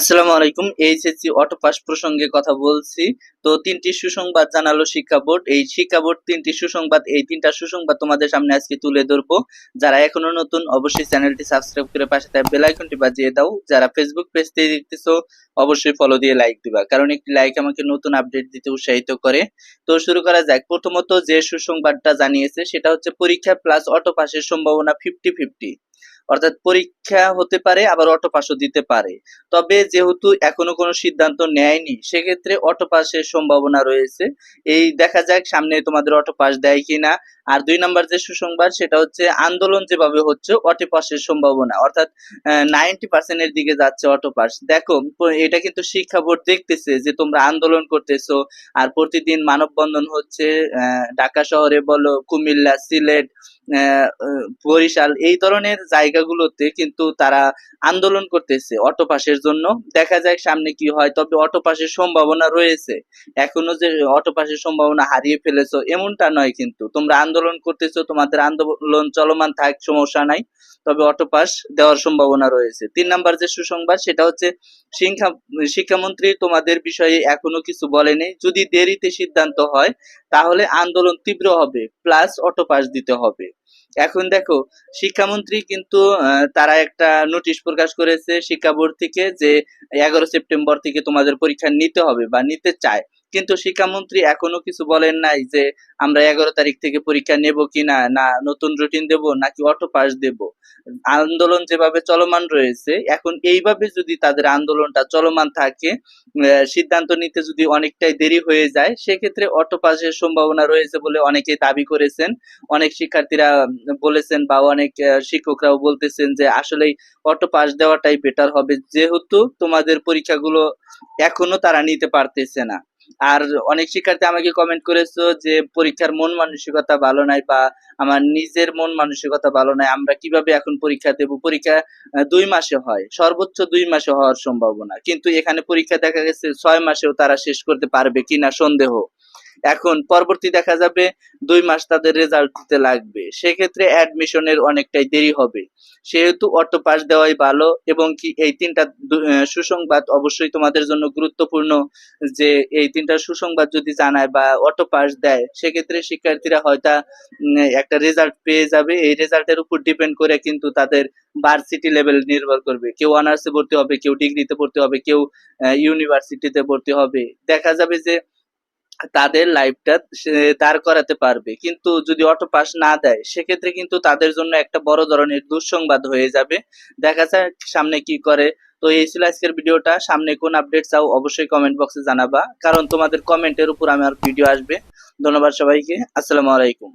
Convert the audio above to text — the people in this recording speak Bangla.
আসসালামু আলাইকুম, এইচএসসি অটো পাস প্রসঙ্গে কথা বলছি। তো তিনটি সুসংবাদ জানালো শিক্ষা বোর্ড। এই শিক্ষা বোর্ড তিনটি সুসংবাদ, এই তিনটা সুসংবাদ তোমাদের সামনে আজকে তুলে ধরবো। যারা এখনও নতুন, অবশ্যই চ্যানেলটি সাবস্ক্রাইব করে পাশে থাকা বেল আইকনটি বাজিয়ে দাও। যারা ফেসবুক পেজ থেকে দেখতেছো, অবশ্যই ফলো দিয়ে লাইক দিবা, কারণ একটি লাইক আমাকে নতুন আপডেট দিতে উৎসাহিত করে। তো শুরু করা যাক। প্রথমত যে সুসংবাদটা জানিয়েছে, সেটা হচ্ছে পরীক্ষা প্লাস অটো পাসের সম্ভাবনা ফিফটি ফিফটি অর্থাৎ পরীক্ষা হতে পারে, আবার অটো পাসও দিতে পারে। তবে যেহেতু এখনও কোনো সিদ্ধান্ত নেয়নি, সেক্ষেত্রে অটো পাসের সম্ভাবনা রয়েছে। এই দেখা যাক সামনে তোমাদের অটো পাস দেয় কিনা। আর দুই নম্বর যে সুসংবাদ, সেটা হচ্ছে আন্দোলন যেভাবে হচ্ছে অটো পাসের সম্ভাবনা। অর্থাৎ নাইনটি পার্সেন্টের দিকে যাচ্ছে অটো পাস দেখো, এটা কিন্তু শিক্ষা বোর্ড দেখতেছে যে তোমরা আন্দোলন করতেছো, আর প্রতিদিন মানববন্ধন হচ্ছে ঢাকা শহরে বলো, কুমিল্লা, সিলেট বরিশাল এই ধরনের জায়গাগুলোতে কিন্তু তারা আন্দোলন করতেছে অটো পাসের জন্য। দেখা যাক সামনে কি হয়, তবে অটো পাসের সম্ভাবনা রয়েছে। এখনও যে অটো পাসের সম্ভাবনা হারিয়ে ফেলেছো এমনটা নয় কিন্তু। তোমরা আন্দোলন করতেছো, তোমাদের আন্দোলন চলমান থাক, সমস্যা নাই, তবে অটো পাস দেওয়ার সম্ভাবনা রয়েছে। তিন নাম্বার যে সুসংবাদ, সেটা হচ্ছে শিক্ষা শিক্ষামন্ত্রী তোমাদের বিষয়ে এখনও কিছু বলেনি। যদি দেরিতে সিদ্ধান্ত হয় তাহলে আন্দোলন তীব্র হবে প্লাস অটো পাস দিতে হবে। এখন দেখো, শিক্ষামন্ত্রী কিন্তু তারা একটা নোটিশ প্রকাশ করেছে শিক্ষা বোর্ড থেকে যে এগারো সেপ্টেম্বর থেকে তোমাদের পরীক্ষা নিতে হবে বা নিতে চায়। কিন্তু শিক্ষামন্ত্রী এখনও কিছু বলেন নাই যে আমরা এগারো তারিখ থেকে পরীক্ষা নেব কিনা, না নতুন রুটিন দেব, নাকি অটো পাস দেব। আন্দোলন যেভাবে চলমান রয়েছে, এখন এইভাবে যদি তাদের আন্দোলনটা চলমান থাকে সিদ্ধান্ত নিতে যদি অনেকটাই দেরি হয়ে যায়, সেক্ষেত্রে অটো পাসের সম্ভাবনা রয়েছে বলে অনেকেই দাবি করেছেন। অনেক শিক্ষার্থীরা বলেছেন বা অনেক শিক্ষকরাও বলতেছেন যে আসলেই অটো পাস দেওয়াটাই বেটার হবে। যেহেতু তোমাদের পরীক্ষাগুলো এখনও তারা নিতে পারতেছে না। আর অনেক শিক্ষার্থী আমাকে কমেন্ট করেছ যে পরীক্ষার মন মানসিকতা ভালো নাই বা আমার নিজের মন মানসিকতা ভালো নাই, আমরা কীভাবে এখন পরীক্ষা দেব? পরীক্ষা দুই মাসে হয়, সর্বোচ্চ দুই মাসে হওয়ার সম্ভাবনা। কিন্তু এখানে পরীক্ষা দেখা গেছে ছয় মাসেও তারা শেষ করতে পারবে কিনা সন্দেহ। এখন পরবর্তী দেখা যাবে দুই মাস তাদের রেজাল্ট দিতে লাগবে। সেক্ষেত্রে অ্যাডমিশনের অনেকটাই দেরি হবে। সেহেতু অটো পাস দেওয়াই ভালো এবং কি এই তিনটা সুসংবাদ অবশ্যই তোমাদের জন্য গুরুত্বপূর্ণ যে এই তিনটা সুসংবাদ যদি জানায় বা অটো পাস দেয়, সেক্ষেত্রে শিক্ষার্থীরা হয়তো একটা রেজাল্ট পেয়ে যাবে। এই রেজাল্টের উপর ডিপেন্ড করে কিন্তু তাদের ভার্সিটি লেভেল নির্ভর করবে। কেউ অনার্সে ভর্তি হবে, কেউ ডিগ্রিতে ভর্তি হবে, কেউ ইউনিভার্সিটিতে ভর্তি হবে। দেখা যাবে যে তাদের লাইফটা দাঁড় করাতে পারবে। কিন্তু যদি অটো পাস না দেয়, সেক্ষেত্রে কিন্তু তাদের জন্য একটা বড় ধরনের দুঃসংবাদ হয়ে যাবে। দেখা যাক সামনে কি করে। তো এই ছিল আজকের ভিডিওটা। সামনে কোন আপডেট চাও অবশ্যই কমেন্ট বক্সে জানাবা। কারণ তোমাদের কমেন্টের উপর আমার ভিডিও আসবে। ধন্যবাদ সবাইকে। আসসালামু আলাইকুম।